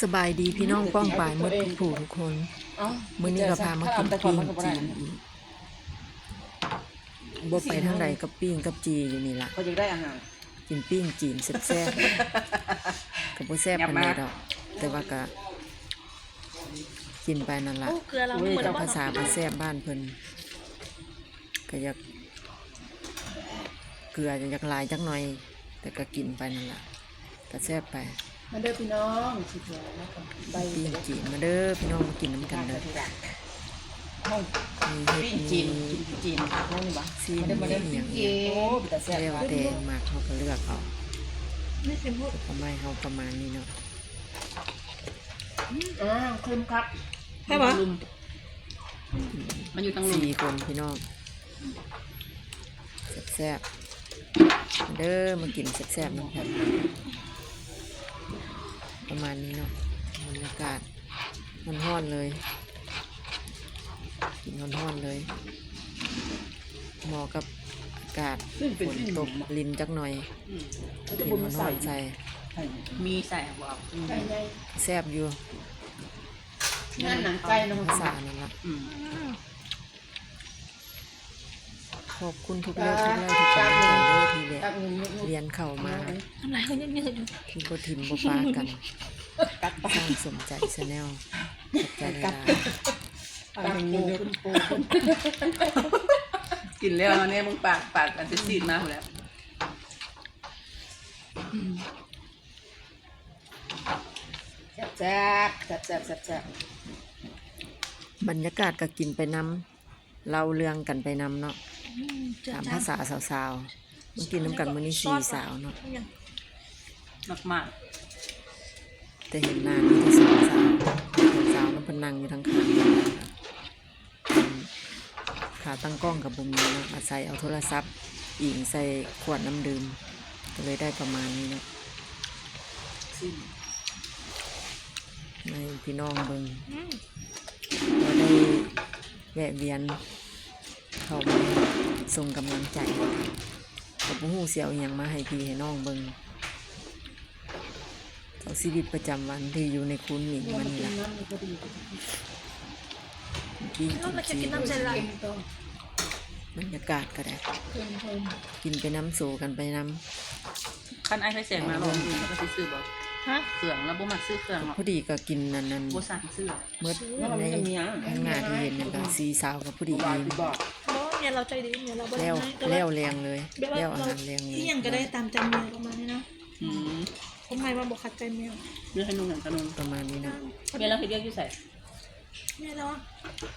สบายดีพี่น้องป้องปายมดผู้ทุกคนเมื้อนี้ก็พามากินปิ้งจีนอีกบ่ไปทางใดก็ปิ้งกับจีอยู่นี่ล่ะเขาจะได้อาหารกินปิ้งจีนแซ่บๆก็บ่แซ่บปานใดดอก แต่ว่าก็กินไปนั่นล่ะโอ้เกลือเราอุ้ไม่ยภาษาบ่แซ่บบ้านเพิ่นก็อยากเกลืออยากลายจักหน่อย แต่ก็กินไปนั่นล่ะก็แซ่บไป มาเด้อพี่น้องสิเถื่อแล้วก็ใบปิ้งจีนมาเด้อพี่น้องมากินน้ำกันเด้อห้องมีเห็ดปิ้งมีจีนกินจีนนั่นนี่บ่ซีนมาเด้อมาเด้อมีอย่างปิ้งจีนโอ้เป็นตาแซ่บเรียกว่าแดงมากเขาก็เลือกเอาไม่เป็นพวกทำไมเขาประมาณนี้เนาะอ่าคลุมครับใช่ปะลุมมันอยู่ทางลุมสี่คนพี่น้องแซ่บๆมาเด้อมากินแซ่บๆน้ำกัน ประมาณนี้เนาะบรรยากาศมันห้อนๆเลยกินห้อนๆเลยเหมาะกับอากาศซึ่งฝเป็นนที่ตกลินจักหน่อยเขาจะกินบุญห้ใส่อนๆใส่มีใส่บ่เอาใส่ใหญ่แซ่บอยู่งานหนังไก่นะภาษานั่นละอืม ขอบคุณทุกเรื่องทุกไร่ทุกกำลังใจเด้อที่เรียนตักเงินเรียนเข้ามาทำไรเขาเยอะๆอยู่ที่บ่ทิมบ่ปากันตักสร้างสมใจชาแนลขอบใจหลายตักปูคุณปูกินแล้วเนี่ยมึงปากปากกันจะซีดมากแล้วแซ่บแซ่บแซ่บแซ่บแซ่บๆบรรยากาศก็กินไปนำ เล่าเรื่องกันไปนำเนาะตามภาษาสาวๆมากินน้ำกันมื้อนี้สี่สาวเนาะมากมากแต่เห็นหน้ามีแต่สาวสาวสาวน้ำเพนนังอยู่ทั้งขางขาตั้งกล้องกับบุมีเนาะอาศัยเอาโทรศัพท์อิงใส่ขวดน้ำดื่มก็เลยได้ประมาณนี้เนาะซิมในพี่น้องเบิงก็ได้ แวะเวียน เข้ามาส่งกำลังใจกับผู้หูเสียวอหย่างมาให้พี่ให้น้องเบิงเอาชีวิตประจำวันที่อยู่ในคุณหมิงมันนี่แหละน้ำมันก็ดีกินเราจะกินน้ำใจไหลเค็มต้องบรรยากาศก็ได้เค็มเค็มกินไปน้ำสูกันไปน้คันไอ้ไฟแสงมาลองดูแล้วก็สิซื้อบ่ ฮะเครื่องแล้วบ่มักซื้อเครื่องหรอกำพอดีก็กินนั่นนั่นบ่สั่งซื้อเมื่อในข้างหน้าที่เห็นเนี่ยก็สีสาวกับพอดีบาอิ่ทมบาทเพราะว่าเมียเราใจดีเมียเราบ่ได้แล้วให้ก็แล้วว่าแรงเลยแบบว่าแล้วอาเราหารแรงเลยที่ยังก็ได้ตามใจเมียประมาณนี้นะอืมผมหมายว่าบอกขัดใจเมียเลือกให้นุ่งหนังขนมประมาณนี้นะเมียเราเฮ็ดเรียกอยู่ใส่เมียเราอะ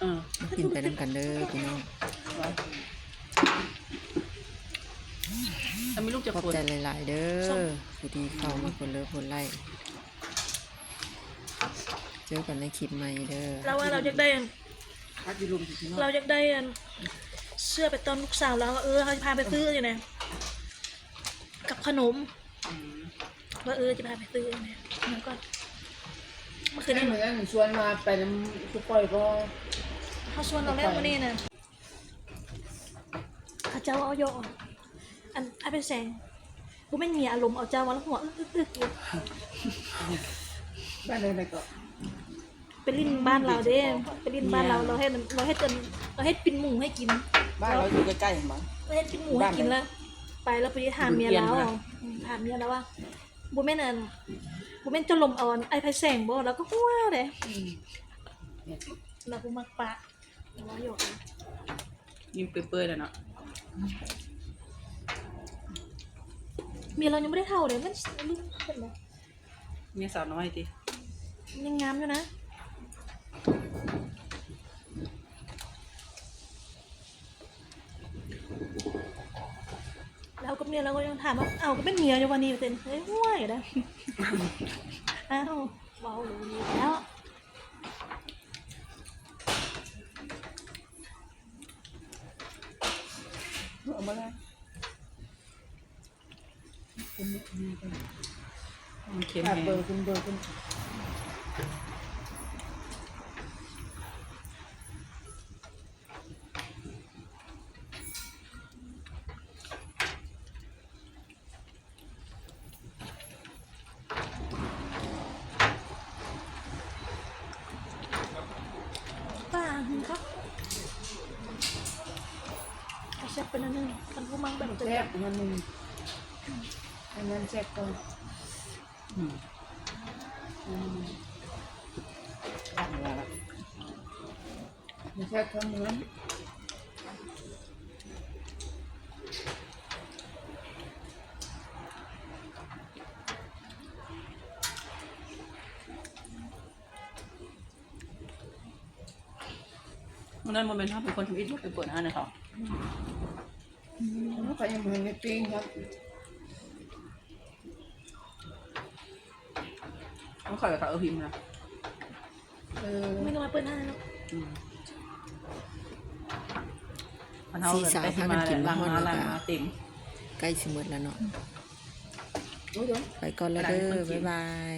เออมากินไปน้ำกันเด้อพี่น้อง ไว้ถ้ามีลูกจะขอบปวดใจหลาย ๆ เด้อผู้ที่เข้ามาคนเลิฟคนไล่เจอกันในคลิปใหม่เด้อเราว่าเราอยากได้อันพัดอยู่รุมสิพี่น้องเราอยากได้อันเสื้อไปตอนลูกสาวเราว่าเออเขาจะพาไปซื้ออยู่นะกับขนมอืมว่าเออจะพาไปซื้อเนี่ยแล้วก็เมื่อคืคืนอนี้เหมือนกันชวนมาไปน้ำทุกปอยก็เขาชวนเราแล้ววันนี้นะเขาเจ้าเอาโยกอั นอันเป็นแสงกูไม่มีอารมณ์เอาเจ้ามาแล้วหัวอึกอึกอึกบ้านอะไรก็ไปลิ้นบ้านเราเด้ไปลิ้นบ้านเราเราให้เราให้จนเราให้ปิ้นหมูให้กินบ้านเราอยู่ใกล้ๆเห็นไหมเราให้ปิ้นหมูให้กินแล้วไปแล้วไปถามเมียเราเปลี่ยนนะอืมถามเมียแล้วว่าบุแม่นอันบุแม่นจะลมเอาอันไอ้ไฟแสงบ่แล้วก็หัวเลยเนี่ยเรากูมักปะเราโยกยิ้มเปื่อยๆแล้วเนาะ เมียเรายังไม่ได้เท่าเลยมันลืมเห็นไหมเมียสาวน้อยติยังงามอยู่นะแล้วก็เมียเราก็ยังถามว่าเอ้าก็เป็นเมียอยู่วันนี้เป็นเฮ้ยห่วยนะอ้าวเบาเลยแล้วเอามาเล คุณเป็นเข็มแเบอร์คุณเบอร์คุณเชฟเป็นอันนึงมันก็มังแบบจะแซ่บอันนึง อันนั้นแซ่บก่อนอืมอืมตักเวลาละมันแซ่บทั้งนั้นวันนั้นโมเมนต์ถ้าเป็นคนทำอิฐไปเปิดร้านนะเขามันก็ยัง เหมือนในปิ้งครับต้องคอยกับเขาเออพิมพ์นะเออไม่ต้องมาเปิดหน้าเนาะอืมมันเท่ากันไปที่มาแล้วล้างมาล้างมาเต็มใกล้สิหมดแล้วเนาะโอ้ยเดี๋ยว ไปก่อนแล้วเด้อบ๊ายบาย